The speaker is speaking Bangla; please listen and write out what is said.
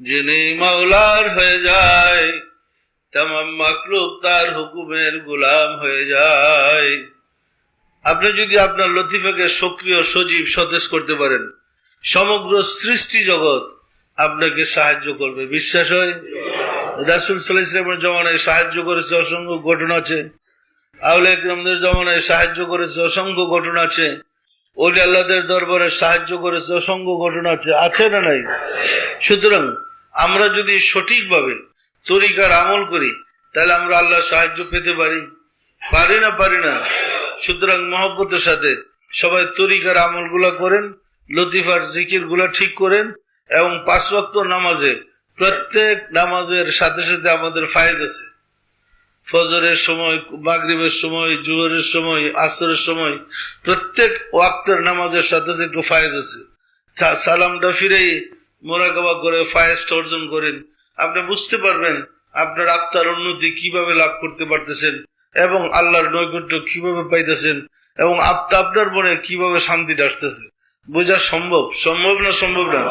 যিনি মাওলার হয়ে যায়, তামাম মাকলুক তার হুকুমের গোলাম হয়ে যায়। আপনি যদি আপনার লতিফাকে সক্রিয়, সজীব, সতেজ করতে পারেন, সমগ্র সৃষ্টি জগৎ আপনাকে সাহায্য করবে। বিশ্বাস হয়? রাসুল সাল্লাহ ইসলামের জমানায় সাহায্য করেছে অসংখ্য ঘটনা আছে। আউলে ইকরামদের জমানায় সাহায্য করেছে অসংখ্য ঘটনা আছে। ওলি আল্লাহদের দরবারে সাহায্য করেছে অসংখ্য ঘটনা আছে। আছে না নাই? সুতরাং আমরা যদি সঠিকভাবে তরিকার আমল করি, তাহলে আমরা আল্লাহ সাহায্য পেতে পারি। পারি না পারি না। সুতরাং মহব্বতের সাথে সবাই তরিকার আমলগুলা করেন, লতিফার জিকিরগুলা ঠিক করেন, এবং পাঁচ ওয়াক্ত নামাজে প্রত্যেক নামাজের সাথে সাথে আমাদের ফায়েজ আছে। ফজরের সময়, মাগরিবের সময়, জুহরের সময়, আসরের সময় প্রত্যেক ওয়াক্তের নামাজের সাথে সাথে একটু ফায়েজ আছে। সালামটা ফিরেই মোরাকাবা করে ফায়েস্ট অর্জন করেন। আপনি বুঝতে পারবেন আপনার আত্মার উন্নতি কীভাবে লাভ করতে পারতেছেন এবং আল্লাহর নৈকট্য কীভাবে পাইতেছেন এবং আপনার মনে কীভাবে শান্তিটা আসতেছে। বোঝা সম্ভব? সম্ভব না সম্ভব না?